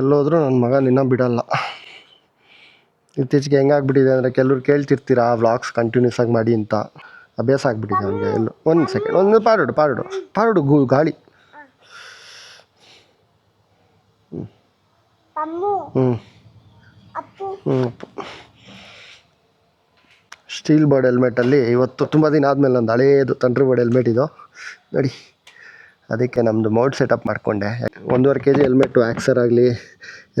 ಎಲ್ಲೋದ್ರೂ ನನ್ನ ಮಗ ನಿನ್ನ ಬಿಡಲ್ಲ. ಇತ್ತೀಚೆಗೆ ಹೆಂಗಾಗ್ಬಿಟ್ಟಿದೆ ಅಂದರೆ ಕೆಲವ್ರು ಕೇಳ್ತಿರ್ತೀರಾ ವ್ಲಾಗ್ಸ್ ಕಂಟಿನ್ಯೂಸ್ ಆಗಿ ಮಾಡಿ ಅಂತ. ಅಭ್ಯಾಸ ಆಗ್ಬಿಟ್ಟಿದೆ ಅವನಿಗೆ ಎಲ್ಲೋ ಒಂದು ಸೆಕೆಂಡ್ ಒಂದು ಪಾರೋಡು ಪಾರೋಡು ಪಾರುಡು ಗು ಗಾಳಿ. ಹ್ಞೂ ಹ್ಞೂ ಸ್ಟೀಲ್ ಬೋರ್ಡ್ ಹೆಲ್ಮೆಟಲ್ಲಿ ಇವತ್ತು ತುಂಬ ದಿನ ಆದಮೇಲೆ ನಂದು ಹಳೇದು ತಂಡ್ರಿ ಬೋರ್ಡ್ ಹೆಲ್ಮೆಟ್ ಇದು. ನೋಡಿ. ಅದಕ್ಕೆ ನಮ್ಮದು ಮೌಡ್ ಸೆಟಪ್ ಮಾಡಿಕೊಂಡೆ. ಒಂದೂವರೆ ಕೆ ಜಿ ಹೆಲ್ಮೆಟ್ಟು ಆ್ಯಕ್ಸರ್ ಆಗಲಿ,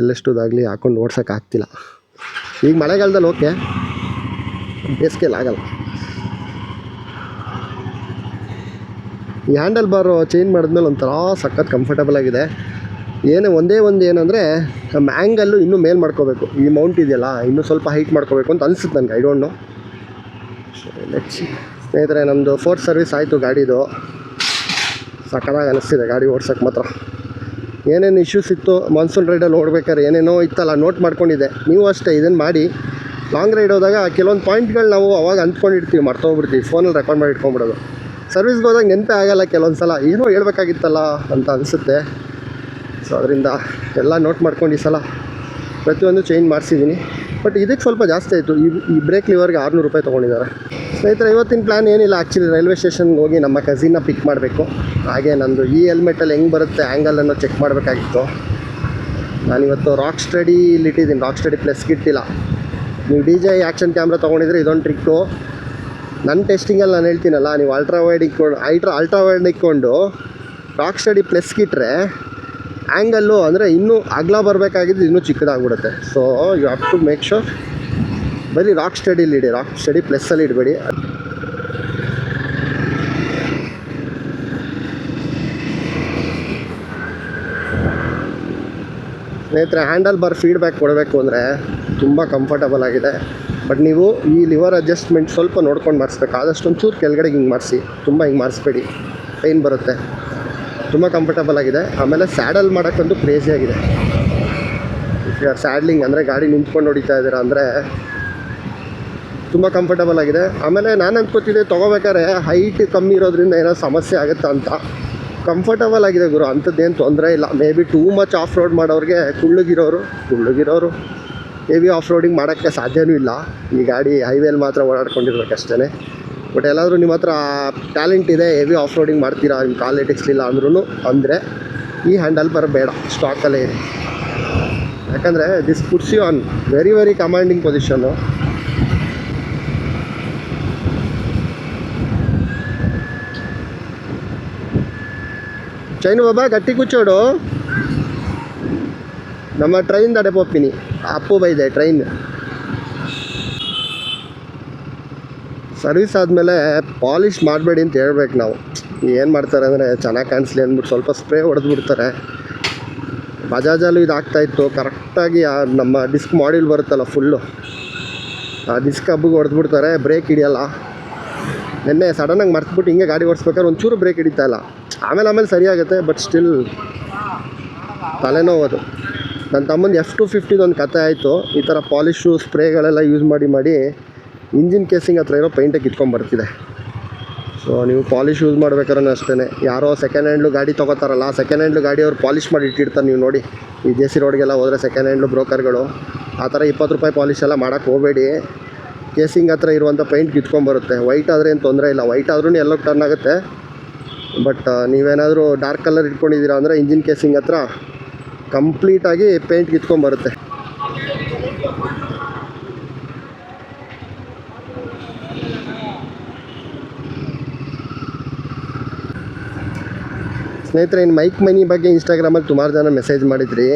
ಎಲ್ಲೆಷ್ಟುದಾಗಲಿ ಹಾಕೊಂಡು ಓಡ್ಸೋಕೆ ಆಗ್ತಿಲ್ಲ. ಈಗ ಮಳೆಗಾಲದಲ್ಲಿ ಓಕೆ ಬೇಸಿಗೆಯಲ್ಲಿ ಆಗಲ್ಲ. ಈ ಹ್ಯಾಂಡಲ್ ಬಾರು ಚೇಂಜ್ ಮಾಡಿದ್ಮೇಲೆ ಒಂಥರ ಸಖತ್ ಕಂಫರ್ಟಬಲ್ ಆಗಿದೆ. ಏನೇ ಒಂದೇ ಒಂದು ಏನಂದರೆ, ನಮ್ಮ ಆ್ಯಂಗಲ್ಲು ಇನ್ನೂ ಮೇಲ್ ಮಾಡ್ಕೋಬೇಕು. ಈ ಮೌಂಟ್ ಇದೆಯಲ್ಲ, ಇನ್ನೂ ಸ್ವಲ್ಪ ಹೈಟ್ ಮಾಡ್ಕೋಬೇಕು ಅಂತ ಅನಿಸುತ್ತೆ ನನಗೆ ಐ ಡೋಂಟ್ ನೋ ಸ್ನೇಹಿತರೆ ನಮ್ಮದು ಫೋರ್ತ್ ಸರ್ವಿಸ್ ಆಯಿತು ಗಾಡಿದು. ಸಕ್ಕದಾಗಿ ಅನಿಸ್ತಿದೆ, ಗಾಡಿ ಓಡ್ಸೋಕ್ಕೆ ಮಾತ್ರ. ಏನೇನು ಇಶ್ಯೂಸ್ ಇತ್ತು ಮಾನ್ಸೂನ್ ರೈಡಲ್ಲಿ ಓಡಬೇಕಾದ್ರೆ ಏನೇನೋ ಇತ್ತಲ್ಲ ನೋಟ್ ಮಾಡ್ಕೊಂಡಿದ್ದೆ. ನೀವು ಅಷ್ಟೇ ಇದನ್ನು ಮಾಡಿ. ಲಾಂಗ್ ರೈಡ್ ಹೋದಾಗ ಕೆಲವೊಂದು ಪಾಯಿಂಟ್ಗಳು ನಾವು ಅವಾಗ ಅಂದ್ಕೊಂಡಿರ್ತೀವಿ ಮರ್ತೋಗ್ಬಿಡ್ತೀವಿ ಫೋನಲ್ಲಿ ರೆಕಾರ್ಡ್ ಮಾಡಿ ಇಟ್ಕೊಂಡ್ಬಿಡೋದು. ಸರ್ವಿಸ್ಗೆ ಹೋದಾಗ ನೆನಪೇ ಆಗೋಲ್ಲ ಕೆಲವೊಂದು ಸಲ, ಏನೋ ಹೇಳ್ಬೇಕಾಗಿತ್ತಲ್ಲ ಅಂತ ಅನಿಸುತ್ತೆ. ಸೊ ಅದರಿಂದ ಎಲ್ಲ ನೋಟ್ ಮಾಡ್ಕೊಂಡು ಈ ಸಲ ಪ್ರತಿಯೊಂದು ಚೇಂಜ್ ಮಾಡಿಸಿದ್ದೀನಿ ಬಟ್ ಇದಕ್ಕೆ ಸ್ವಲ್ಪ ಜಾಸ್ತಿ ಆಯಿತು. ಈ ಈ ಬ್ರೇಕ್ ಲಿವರ್ಗೆ ಆರುನೂರು ರೂಪಾಯಿ ತೊಗೊಂಡಿದ್ದಾರೆ. ಸ್ನೇಹಿತರೆ, ಇವತ್ತಿನ ಪ್ಲ್ಯಾನ್ ಏನಿಲ್ಲ. ಆ್ಯಕ್ಚುಲಿ ರೈಲ್ವೆ ಸ್ಟೇಷನ್ಗೆ ಹೋಗಿ ನಮ್ಮ ಕಝಿನ ಪಿಕ್ ಮಾಡಬೇಕು. ಹಾಗೆ ನಂದು ಈ ಹೆಲ್ಮೆಟಲ್ಲಿ ಹೆಂಗೆ ಬರುತ್ತೆ ಆ್ಯಂಗಲನ್ನು ಚೆಕ್ ಮಾಡಬೇಕಾಗಿತ್ತು. ನಾನಿವತ್ತು ರಾಕ್ ಸ್ಟಡಿ ಇಟ್ಟಿದ್ದೀನಿ. ರಾಕ್ ಸ್ಟಡಿ ಪ್ಲಸ್ಗೆ ಇಟ್ಟಿಲ್ಲ. ನೀವು ಡಿ ಜೆ ಆ್ಯಕ್ಷನ್ ಕ್ಯಾಮ್ರಾ ತೊಗೊಂಡಿದ್ರೆ ಇದೊಂದು ಟ್ರಿಕ್ಕು ನನ್ನ ಟೆಸ್ಟಿಂಗಲ್ಲಿ ನಾನು ಹೇಳ್ತೀನಲ್ಲ, ನೀವು ಅಲ್ಟ್ರಾ ವೈಡ್ ಇಟ್ಕೊಂಡು ಅಲ್ಟ್ರಾ ಅಲ್ಟ್ರಾ ವೈಡ್ ಇಕ್ಕೊಂಡು ರಾಕ್ ಸ್ಟಡಿ ಪ್ಲಸ್ಗೆ ಇಟ್ಟರೆ ಆ್ಯಂಗಲ್ಲು ಅಂದರೆ ಇನ್ನೂ ಅಗಲ ಬರಬೇಕಾಗಿದ್ದು ಇನ್ನೂ ಚಿಕ್ಕದಾಗ್ಬಿಡುತ್ತೆ. So you have to make sure ಬರೀ ರಾಕ್ ಸ್ಟಡಿಲಿ ಇಡಿ ರಾಕ್ ಸ್ಟಡಿ ಪ್ಲಸ್ಸಲ್ಲಿ ಇಡಬೇಡಿ. ಸ್ನೇಹಿತರೆ ಹ್ಯಾಂಡಲ್ ಬಾರ್ ಫೀಡ್ಬ್ಯಾಕ್ ಕೊಡಬೇಕು ಅಂದರೆ ತುಂಬ ಕಂಫರ್ಟಬಲ್ ಆಗಿದೆ. ಬಟ್ ನೀವು ಈ ಲಿವರ್ ಅಡ್ಜಸ್ಟ್ಮೆಂಟ್ ಸ್ವಲ್ಪ ನೋಡ್ಕೊಂಡು ಮಾಡಿಸ್ಬೇಕು. ಆದಷ್ಟೊಂದು ಚೂರು ಕೆಳಗಡೆ ಹಿಂಗೆ ಮಾಡಿಸಿ, ತುಂಬ ಹಿಂಗೆ ಮಾಡಿಸ್ಬೇಡಿ. ಪೈನ್ ಬರುತ್ತೆ. ತುಂಬ ಕಂಫರ್ಟಬಲ್ ಆಗಿದೆ. ಆಮೇಲೆ ಸ್ಯಾಡಲ್ ಮಾಡೋಕ್ಕಂತೂ ಕ್ರೇಜಿ ಆಗಿದೆ. ಸ್ಯಾಡ್ಲಿಂಗ್ ಅಂದರೆ ಗಾಡಿ ನಿಂತ್ಕೊಂಡು ಹೊಡಿತಾ ಇದ್ದೀರಾ ಅಂದರೆ ತುಂಬ ಕಂಫರ್ಟಬಲ್ ಆಗಿದೆ. ಆಮೇಲೆ ನಾನು ಅಂದ್ಕೋತಿದ್ದೆ ತೊಗೋಬೇಕಾದ್ರೆ ಹೈಟ್ ಕಮ್ಮಿ ಇರೋದ್ರಿಂದ ಏನೋ ಸಮಸ್ಯೆ ಆಗುತ್ತಾ ಅಂತ. ಕಂಫರ್ಟಬಲ್ ಆಗಿದೆ ಗುರು, ಅಂಥದ್ದೇನು ತೊಂದರೆ ಇಲ್ಲ. Maybe too much off road ಮಾಡೋರಿಗೆ ಕುಳ್ಳಗಿರೋರು ಕುಳ್ಳಗಿರೋರು ಹೆವಿ ಆಫ್ ರೋಡಿಂಗ್ ಮಾಡೋಕ್ಕೆ ಸಾಧ್ಯವೂ ಇಲ್ಲ. ಈ ಗಾಡಿ ಹೈವೇಲಿ ಮಾತ್ರ ಓಡಾಡ್ಕೊಂಡಿರ್ಬೇಕಷ್ಟೇ ಬಟ್ ಎಲ್ಲಾದರೂ ನಿಮ್ಮ ಹತ್ರ ಟ್ಯಾಲೆಂಟ್ ಇದೆ ಹೆವಿ ಆಫ್ ರೋಡಿಂಗ್ ಮಾಡ್ತೀರಾ ನಿಮ್ಮ ಕಾಲೇಟ್ ಇಲ್ಲ ಅಂದ್ರೂ ಅಂದರೆ ಈ ಹ್ಯಾಂಡಲ್ ಬರಬೇಡ ಸ್ಟಾಕಲ್ಲೇ ಇರಿ. ಯಾಕಂದರೆ this puts you on very very commanding position chain ಬಾಬಾ ಗಟ್ಟಿ ಕುಚ್ಚೋಡು ನಮ್ಮ ಟ್ರೈನ್ ದಡೆ ಪೋಪಿನಿ ಅಪ್ಪು ಬೈದೆ ಟ್ರೈನ್ ಸರ್ವಿಸ್ ಆದಮೇಲೆ ಪಾಲಿಷ್ ಮಾಡಬೇಡಿ ಅಂತ ಹೇಳ್ಬೇಕು ನಾವು. ಏನು ಮಾಡ್ತಾರೆ ಅಂದರೆ ಚೆನ್ನಾಗಿ ಕಾಣಿಸ್ಲಿ ಅಂದ್ಬಿಟ್ಟು ಸ್ವಲ್ಪ ಸ್ಪ್ರೇ ಹೊಡೆದು ಬಿಡ್ತಾರೆ ಬಜಾಜಲ್ಲೂ ಕರೆಕ್ಟಾಗಿ ಆ ನಮ್ಮ ಡಿಸ್ಕ್ ಮಾಡಿಲ್ ಬರುತ್ತಲ್ಲ ಫುಲ್ಲು. ಆ ಡಿಸ್ಕ್ ಹಬ್ಬಿಗೆ ಹೊಡೆದು ಬಿಡ್ತಾರೆ ಬ್ರೇಕ್ ಹಿಡಿಯಲ್ಲ. ನಿನ್ನೆ ಸಡನ್ನಾಗಿ ಮರ್ತ್ಬಿಟ್ಟು ಹಿಂಗೆ ಗಾಡಿ ಓಡಿಸ್ಬೇಕಾದ್ರೆ ಒಂಚೂರು ಬ್ರೇಕ್ ಹಿಡಿತಾ ಇಲ್ಲ. ಆಮೇಲೆ ಆಮೇಲೆ ಸರಿಯಾಗುತ್ತೆ ಬಟ್ ಸ್ಟಿಲ್ ತಲೆನೋವು ಅದು. ನನ್ನ ತಮ್ಮಂದು ಎಫ್ ಟು ಫಿಫ್ಟಿದೊಂದು ಕತೆ ಆಯಿತು. ಈ ಥರ ಪಾಲಿಶು, ಸ್ಪ್ರೇಗಳೆಲ್ಲ ಯೂಸ್ ಮಾಡಿ ಮಾಡಿ ಇಂಜಿನ್ ಕೇಸಿಂಗ್ ಹತ್ರ ಇರೋ ಪೈಂಟೇ ಕಿತ್ಕೊಂಡ್ಬರ್ತಿದೆ ಸೊ ನೀವು ಪಾಲಿಶ್ ಯೂಸ್ ಮಾಡ್ಬೇಕಾದ್ರೆ ಅಷ್ಟೇ ಯಾರೋ ಸೆಕೆಂಡ್ ಹ್ಯಾಂಡ್ಲು ಗಾಡಿ ತೊಗೋತಾರಲ್ಲ ಸೆಕೆಂಡ್ ಹ್ಯಾಂಡ್ಲು ಗಾಡಿ ಅವ್ರು ಪಾಲಿಶ್ ಮಾಡಿ ಇಟ್ಟಿರ್ತಾರೆ ನೀವು ನೋಡಿ. ಈ ಜೆ ಸಿ ರೋಡ್ಗೆಲ್ಲ ಹೋದರೆ ಸೆಕೆಂಡ್ ಹ್ಯಾಂಡ್ಲು ಬ್ರೋಕರ್ಗಳು ಆ ಥರ ಇಪ್ಪತ್ತು ರೂಪಾಯಿ ಪಾಲಿಶ್ ಎಲ್ಲ ಮಾಡೋಕ್ಕೆ ಹೋಗಬೇಡಿ. ಕೇಸಿಂಗ್ ಹತ್ರ ಇರುವಂಥ ಪೈಂಟ್ ಕಿತ್ಕೊಂಡ್ಬರುತ್ತೆ ವೈಟ್ ಆದರೆ ಏನು ತೊಂದರೆ ಇಲ್ಲ. ವೈಟ್ ಆದ್ರೂ ಎಲ್ಲೋ ಟರ್ನ್ ಆಗುತ್ತೆ. ಬಟ್ ನೀವೇನಾದರೂ ಡಾರ್ಕ್ ಕಲರ್ ಇಟ್ಕೊಂಡಿದ್ದೀರಾ ಅಂದರೆ ಇಂಜಿನ್ ಕೇಸಿಂಗ್ ಹತ್ರ ಕಂಪ್ಲೀಟಾಗಿ ಪೇಂಟ್ ಕಿತ್ಕೊಂಡ್ಬರುತ್ತೆ ಸ್ನೇಹಿತರೆ, ಇನ್ನು ಮೈಕ್ ಮನಿ ಬಗ್ಗೆ ಇನ್ಸ್ಟಾಗ್ರಾಮಲ್ಲಿ ಸುಮಾರು ಜನ ಮೆಸೇಜ್ ಮಾಡಿದ್ರಿ.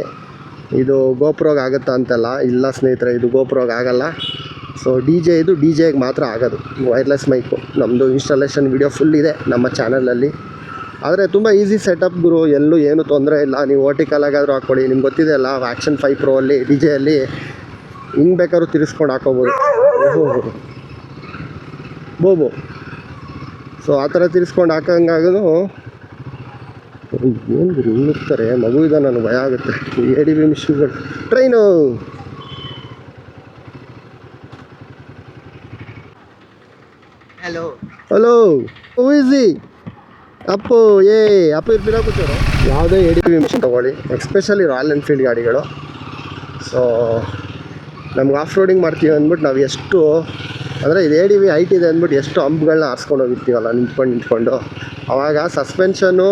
ಇದು ಗೋಪ್ರೋಗೆ ಆಗುತ್ತಾ ಅಂತಲ್ಲ? ಇಲ್ಲ ಸ್ನೇಹಿತರೆ, ಇದು ಗೋಪ್ರೋಗೆ ಆಗಲ್ಲ. ಸೊ ಡಿ ಜೆ ಇದು ಡಿ ಜೆಗೆ ಮಾತ್ರ ಆಗೋದು. ವೈರ್ಲೆಸ್ ಮೈಕು ನಮ್ಮದು ಇನ್ಸ್ಟಾಲೇಷನ್ ವಿಡಿಯೋ ಫುಲ್ ಇದೆ ನಮ್ಮ ಚಾನಲಲ್ಲಿ ಆದರೆ ತುಂಬ ಈಸಿ ಸೆಟಪ್ ಗುರು. ಎಲ್ಲೂ ಏನು ತೊಂದರೆ ಇಲ್ಲ. ನೀವು ಓಟಿಕಲಾಗಾದರೂ ಹಾಕ್ಕೊಳ್ಳಿ. ನಿಮ್ಗೆ ಗೊತ್ತಿದೆ ಅಲ್ಲ ಆ್ಯಕ್ಷನ್ ಫೈವ್ ಪ್ರೋ ಅಲ್ಲಿ ಡಿ ಜೆಯಲ್ಲಿ ಹಿಂಗೆ ಬೇಕಾದ್ರೂ ತಿರ್ಸ್ಕೊಂಡು ಹಾಕೋಬೋದು ಬೋಬೋ. ಸೊ ಆ ಥರ ತಿರ್ಸ್ಕೊಂಡು ಹಾಕಂಗಾಗೂ ಏನು ಮಗು ಇದೆ ನನಗೆ ಭಯ ಆಗುತ್ತೆ. A D B ಮಿಷಿನ್ಗಳು. Train! Hello. Hello easy Appu ಏ ಅಪ್ಪು ಇರ್ತೀರಾ ಕೂತಾರೆ ಯಾವುದೇ ಎ ಡಿ ಬಿ ಮಿಷಿನ್ ತೊಗೊಳ್ಳಿ. ಎಕ್ಸ್ಪೆಷಲಿ ರಾಯಲ್ ಎನ್ಫೀಲ್ಡ್ ಗಾಡಿಗಳು. ಸೊ ನಮ್ಗೆ ಆಫ್ ರೋಡಿಂಗ್ ಮಾಡ್ತೀವಿ ಅಂದ್ಬಿಟ್ಟು ನಾವು ಎಷ್ಟು ಅಂದರೆ ಇದು ಎ ಡಿ ವಿ ಹೈಟ್ ಇದೆ ಅಂದ್ಬಿಟ್ಟು ಎಷ್ಟು ಹಂಪ್ಗಳನ್ನ ಆರಿಸ್ಕೊಂಡು ಹೋಗಿರ್ತೀವಲ್ಲ ನಿಂತ್ಕೊಂಡು ನಿಂತ್ಕೊಂಡು. ಅವಾಗ ಸಸ್ಪೆನ್ಷನು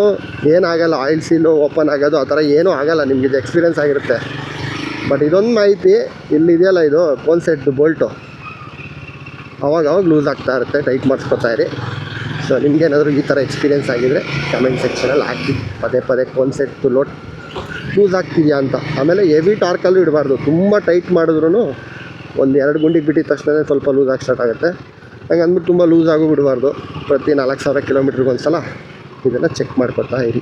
ಏನಾಗಲ್ಲ ಆಯಿಲ್ ಸೀಲು ಓಪನ್ ಆಗೋದು, ಆ ಥರ ಏನೂ ಆಗಲ್ಲ, ನಿಮ್ಗೆ ಇದು ಎಕ್ಸ್ಪೀರಿಯೆನ್ಸ್ ಆಗಿರುತ್ತೆ. ಬಟ್ ಇದೊಂದು ಮಾಹಿತಿ ಇಲ್ಲಿದೆಯಲ್ಲ ಇದು ಕೋನ್ ಸೆಟ್ ಬೋಲ್ಟು ಅವಾಗ ಅವಾಗ ಲೂಸ್ ಆಗ್ತಾ ಇರುತ್ತೆ ಟೈಟ್ ಮಾಡಿಸ್ಕೊತಾ ಇರಿ. ಸೊ ನಿಮಗೇನಾದರೂ ಈ ಥರ ಎಕ್ಸ್ಪೀರಿಯೆನ್ಸ್ ಆಗಿದ್ರೆ ಕಮೆಂಟ್ ಸೆಕ್ಷನಲ್ಲಿ ಹಾಕಿ. ಪದೇ ಪದೇ ಕೋನ್ ಸೆಟ್ ಲೋಟ್ ಲೂಸ್ ಆಗ್ತಿದೆಯಾ ಅಂತ. ಆಮೇಲೆ ಹೆವಿ ಟಾರ್ಕಲ್ಲೂ ಇಡಬಾರ್ದು. ತುಂಬ ಟೈಟ್ ಮಾಡಿದ್ರೂ ಒಂದು ಎರಡು ಗುಂಡಿಗೆ ಬಿಟ್ಟಿದ ತಕ್ಷಣ ಸ್ವಲ್ಪ ಲೂಸ್ ಆಗಿ ಸ್ಟಾರ್ಟ್ ಆಗುತ್ತೆ. ಹಂಗೆ ಅಂದ್ಬಿಟ್ಟು ತುಂಬ ಲೂಸ್ ಆಗೋ ಬಿಡಬಾರ್ದು ಪ್ರತಿ ನಾಲ್ಕು ಸಾವಿರ ಕಿಲೋಮೀಟ್ರಿಗೆ ಒಂದು ಸಲ ಇದನ್ನು ಚೆಕ್ ಮಾಡ್ಕೊತಾ ಇರಿ.